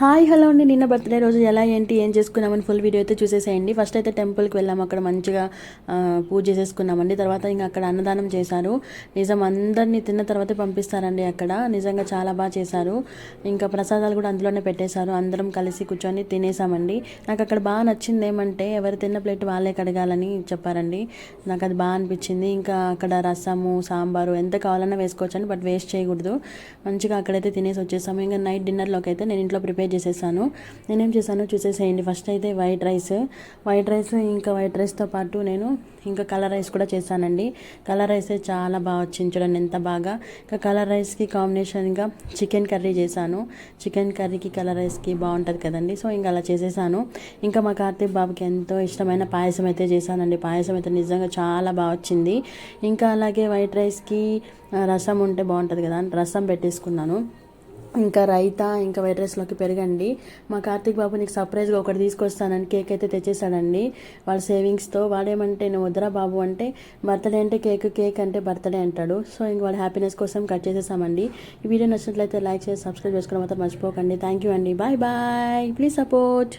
Hi hello అండి. నిన్న birthday రోజు ఎలా ఏంటి ఏం చేసుకున్నామని ఫుల్ వీడియో అయితే చూసేసేయండి. ఫస్ట్ అయితే టెంపుల్కి వెళ్ళాము. అక్కడ మంచిగా పూజ చేసేసుకున్నామండి తర్వాత ఇంకా అక్కడ అన్నదానం చేశారు. నిజం అందరినీ తిన్న తర్వాతే పంపిస్తారండి అక్కడ. నిజంగా చాలా బాగా చేశారు. ఇంకా ప్రసాదాలు కూడా అందులోనే పెట్టేశారు. అందరం కలిసి కూర్చొని తినేసామండి. నాకు అక్కడ బాగా నచ్చింది ఏమంటే ఎవరు తిన్న ప్లేట్ వాళ్ళే కడగాలని చెప్పారండి. నాకు అది బాగా అనిపించింది. ఇంకా అక్కడ రసము సాంబారు ఎంత కావాలన్నా వేసుకోవచ్చండి బట్ వేస్ట్ చేయకూడదు. మంచిగా అక్కడైతే తినేసి వచ్చేసాము. ఇంకా నైట్ డిన్నర్లోకి అయితే నేను ఇంట్లో ప్రిపేర్ చేసేసాను. నేనేం చేశాను చూసేసేయండి. ఫస్ట్ అయితే వైట్ రైస్ వైట్ రైస్ ఇంకా వైట్ రైస్తో పాటు నేను ఇంకా కలర్ రైస్ కూడా చేశానండి. కలర్ రైస్ చాలా బాగా వచ్చింది చూడండి ఎంత బాగా. ఇంకా కలర్ రైస్కి కాంబినేషన్గా చికెన్ కర్రీ చేశాను. చికెన్ కర్రీకి కలర్ రైస్కి బాగుంటుంది కదండి. సో ఇంకా అలా చేసేసాను. ఇంకా మా కార్తీక్ బాబుకి ఎంతో ఇష్టమైన పాయసం అయితే చేశానండి. పాయసం అయితే నిజంగా చాలా బాగా వచ్చింది. ఇంకా అలాగే వైట్ రైస్కి రసం ఉంటే బాగుంటుంది కదా అని రసం పెట్టేసుకున్నాను. ఇంకా రైతా ఇంకా వైట్ రైస్లోకి పెరగండి. మా కార్తీక్ బాబు నీకు సర్ప్రైజ్గా ఒకటి తీసుకొస్తానని కేక్ అయితే తెచ్చేసాడండి వాళ్ళ సేవింగ్స్తో వాడేమంటే నేను వద్దురా బాబు అంటే బర్త్డే అంటే కేక్ కేక్ అంటే బర్త్డే అంటాడు. సో ఇంక వాళ్ళ హ్యాపీనెస్ కోసం కట్ చేసేసామండి. ఈ వీడియో నచ్చినట్లయితే లైక్ చేసి సబ్స్క్రైబ్ చేసుకోవడం మాత్రం మర్చిపోకండి. థ్యాంక్ యూ అండి. Bye bye please support